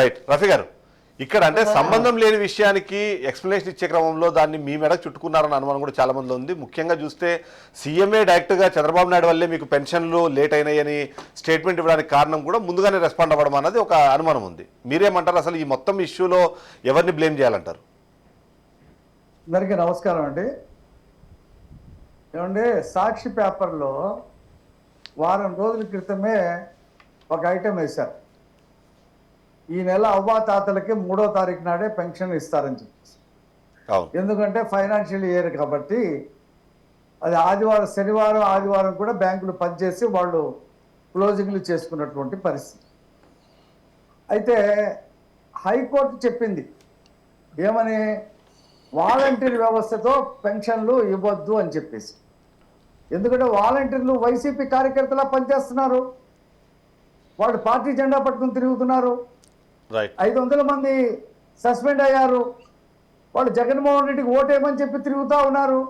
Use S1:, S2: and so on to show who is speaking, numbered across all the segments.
S1: Right Rafi గారు ఇక్కడ అంటే సంబంధం లేని విషయానికి ఎక్స్ప్లెనేషన్ ఇచ్చే క్రమంలో దాన్ని మీ మెడకు చుట్టుకున్నారన్న అనుమానం కూడా చాలా మందిలో ఉంది. ముఖ్యంగా చూస్తే సీఎంఏ డైరెక్ట్గా చంద్రబాబు నాయుడు వల్లే మీకు పెన్షన్లు లేట్ అయినాయని స్టేట్మెంట్ ఇవ్వడానికి కారణం కూడా ముందుగానే రెస్పాండ్ అవ్వడం అన్నది ఒక అనుమానం ఉంది. మీరేమంటారు అసలు ఈ మొత్తం ఇష్యూలో ఎవరిని బ్లేమ్ చేయాలంటారు?
S2: అందరికీ నమస్కారం అండి. ఏమండి సాక్షి పేపర్లో వారం రోజుల క్రితమే ఒక ఐటెం వేశారు. ఈ నెల అవ్వాతాతలకి మూడో తారీఖు నాడే పెన్షన్ ఇస్తారని చెప్పేసి. ఎందుకంటే ఫైనాన్షియల్ ఇయర్ కాబట్టి అది ఆదివారం శనివారం ఆదివారం కూడా బ్యాంకులు పనిచేసి వాళ్ళు క్లోజింగ్లు చేసుకున్నటువంటి పరిస్థితి. అయితే హైకోర్టు చెప్పింది ఏమని వాలంటీర్ వ్యవస్థతో పెన్షన్లు ఇవ్వద్దు అని చెప్పేసి. ఎందుకంటే వాలంటీర్లు వైసీపీ కార్యకర్తలా పనిచేస్తున్నారు. వాళ్ళు పార్టీ జెండా పట్టుకుని తిరుగుతున్నారు. ఐదు వందల మంది సస్పెండ్ అయ్యారు. వాళ్ళు జగన్మోహన్ రెడ్డికి ఓటేయమని చెప్పి తిరుగుతూ ఉన్నారు.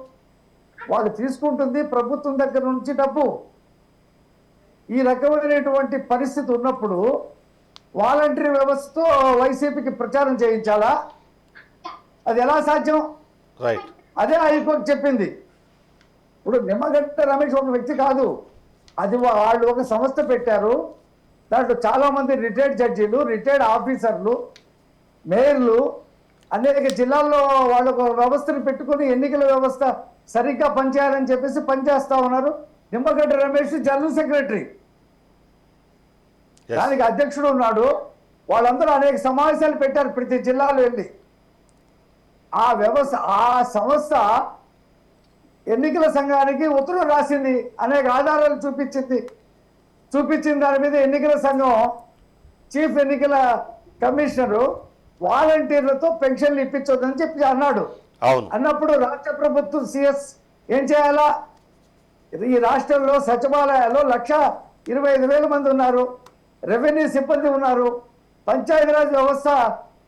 S2: వాళ్ళు తీసుకుంటుంది ప్రభుత్వం దగ్గర నుంచి డబ్బు. ఈ రకమైనటువంటి పరిస్థితి ఉన్నప్పుడు వాలంటరీ వ్యవస్థతో వైసీపీకి ప్రచారం చేయించాలా? అది ఎలా సాధ్యం? అదే హైకోర్టు చెప్పింది. ఇప్పుడు నిమ్మగడ్డ రమేష్ ఒక వ్యక్తి కాదు. అది వాళ్ళు ఒక సంస్థ పెట్టారు. దాంట్లో చాలా మంది రిటైర్డ్ జడ్జీలు రిటైర్డ్ ఆఫీసర్లు మేయర్లు అనేక జిల్లాల్లో వాళ్ళు ఒక వ్యవస్థను పెట్టుకొని ఎన్నికల వ్యవస్థ సరిగ్గా పనిచేయాలని చెప్పేసి పనిచేస్తా ఉన్నారు. Nimmagadda Ramesh general secretary. దానికి అధ్యక్షుడు ఉన్నాడు. వాళ్ళందరూ అనేక సమావేశాలు పెట్టారు ప్రతి జిల్లాలో వెళ్ళి. ఆ వ్యవస్థ ఆ సంస్థ ఎన్నికల సంఘానికి ఉత్తర్వులు రాసింది అనేక ఆధారాలు చూపించింది. చూపించిన దాని మీద ఎన్నికల సంఘం చీఫ్ ఎన్నికల కమిషనరు వాలంటీర్లతో పెన్షన్లు ఇప్పించొద్దని చెప్పి అన్నాడు. అన్నప్పుడు రాష్ట్ర ప్రభుత్వం సిఎస్ ఏం చేయాలా? ఈ రాష్ట్రంలో సచివాలయాల్లో లక్ష ఇరవై ఐదు వేల మంది ఉన్నారు. రెవెన్యూ సిబ్బంది ఉన్నారు. పంచాయతీరాజ్ వ్యవస్థ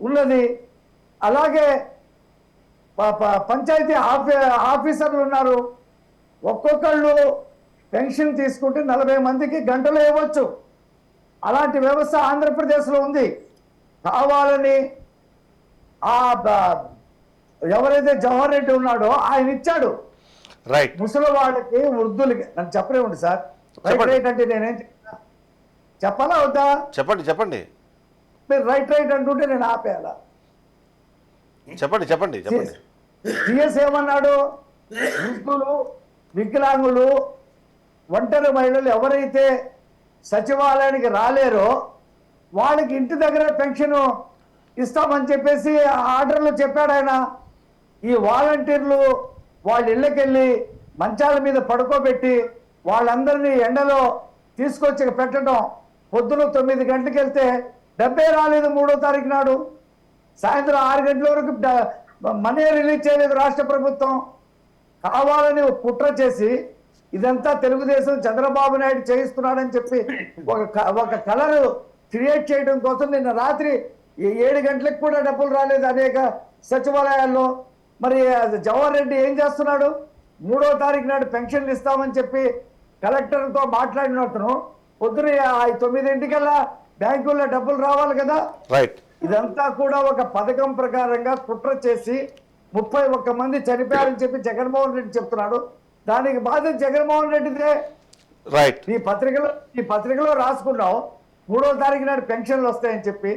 S2: ఉన్నది. అలాగే పంచాయతీ ఆఫీ ఆఫీసర్లు ఉన్నారు. ఒక్కొక్కళ్ళు పెన్షన్ తీసుకుంటే నలభై మందికి గంటలు ఇవ్వచ్చు అలాంటి వ్యవస్థ ఆంధ్రప్రదేశ్లో ఉంది కావాలని ఆ ఎవరైతే జవహర్ రెడ్డి ఉన్నాడో ఆయన ఇచ్చాడు
S1: రైట్
S2: ముసలి వాళ్ళకి వృద్ధులకి నన్ను చెప్పలేమండి సార్ రైట్. రైట్ అంటే నేనేం? చెప్పాలా వద్దా
S1: చెప్పండి చెప్పండి
S2: మీరు రైట్ రైట్ అంటుంటే నేను ఆపేయాలా
S1: చెప్పండి చెప్పండి చెప్పండి
S2: సిఎస్ ఏమన్నాడు వృద్ధులు వికలాంగులు ఒంటరి మహిళలు ఎవరైతే సచివాలయానికి రాలేరో వాళ్ళకి ఇంటి దగ్గర పెన్షన్ ఇస్తామని చెప్పేసి ఆర్డర్లో చెప్పాడు ఆయన. ఈ వాలంటీర్లు వాళ్ళ ఇళ్ళకెళ్ళి మంచాల మీద పడుకోబెట్టి వాళ్ళందరినీ ఎండలో తీసుకొచ్చి పెట్టడం. పొద్దున తొమ్మిది గంటలకు వెళ్తే డబ్బే రాలేదు మూడో తారీఖు నాడు. సాయంత్రం ఆరు గంటల వరకు మనీ రిలీజ్ చేయలేదు రాష్ట్ర ప్రభుత్వం. కావాలని ఒక కుట్ర చేసి ఇదంతా తెలుగుదేశం చంద్రబాబు నాయుడు చేయిస్తున్నాడని చెప్పి ఒక ఒక కలర్ క్రియేట్ చేయడం కోసం నిన్న రాత్రి ఏడు గంటలకు కూడా డబ్బులు రాలేదు అనేక సచివాలయాల్లో. మరి జవహర్ రెడ్డి ఏం చేస్తున్నాడు? మూడో తారీఖు నాడు పెన్షన్లు ఇస్తామని చెప్పి కలెక్టర్తో మాట్లాడిన అతను పొద్దున ఆ తొమ్మిదింటికల్లా బ్యాంకుల్లో డబ్బులు రావాలి కదా?
S1: రైట్
S2: ఇదంతా కూడా ఒక పథకం ప్రకారంగా కుట్ర చేసి ముప్పై ఒక్క మంది చనిపోయారని చెప్పి జగన్మోహన్ రెడ్డి చెప్తున్నాడు. దానికి బాధ్యత జగన్మోహన్ రెడ్డిదే.
S1: రైట్
S2: ఈ పత్రికలో ఈ పత్రికలో రాసుకున్నావు. మూడో తారీఖు నాడు పెన్షన్లు వస్తాయని చెప్పి.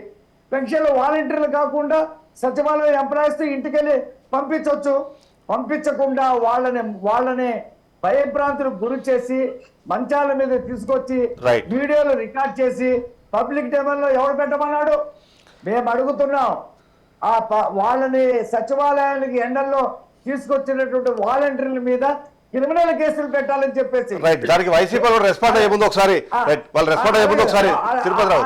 S2: పెన్షన్లు వాలంటీర్లు కాకుండా సచివాలయం ఎంప్లాయీస్ ఇంటికెళ్ళి పంపించవచ్చు పంపించకుండా వాళ్ళని వాళ్ళని భయభ్రాంతులకు గురి చేసి మంచాల మీద తీసుకొచ్చి. వీడియోలు రికార్డ్ చేసి పబ్లిక్ డెమోలో ఎవరు పెట్టమన్నాడు? మేము అడుగుతున్నాం. ఆ వాళ్ళని సచివాలయానికి ఎండల్లో తీసుకొచ్చినటువంటి వాలంటీర్ల మీద క్రిమినల్ కేసులు పెట్టాలని చెప్పేసి.
S1: రైట్ దానికి వైసీపీ వాళ్ళు రెస్పాండ్ అయ్యే ముందు ఒకసారి. రైట్ వాళ్ళు రెస్పాండ్ అయ్యే ముందు ఒకసారి తిరుపతి రావు.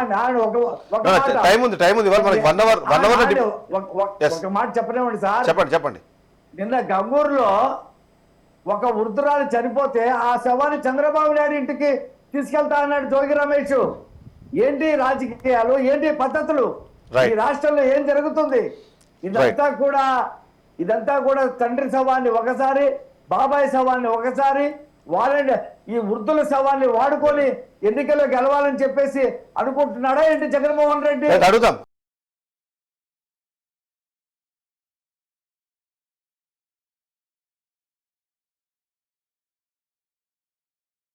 S1: టైం ఉంది టైం ఉంది. మనకి వన్ అవర్ వన్ అవర్
S2: ఒక- మాట చెప్పనివ్వండి సార్.
S1: చెప్పండి చెప్పండి.
S2: నిన్న గంగూరులో ఒక వృద్ధురాలు చనిపోతే ఆ శవాన్ని చంద్రబాబు నాయుడు ఇంటికి తీసుకెళ్తా అన్నాడు జోగి రమేష్. ఏంటి రాజకీయాలు? ఏంటి పద్ధతులు. ఈ రాష్ట్రంలో ఏం జరుగుతుంది? ఇదంతా కూడా ఇదంతా కూడా తండ్రి శవాన్ని ఒకసారి బాబాయ్ శవాన్ని ఒకసారి వాళ్ళని ఈ వృద్ధుల శవాన్ని వాడుకొని ఎన్నికల్లో గెలవాలని చెప్పేసి అనుకుంటున్నాడా ఏంటి జగన్మోహన్ రెడ్డి?
S1: అడుగుతాం అడుగుదాం.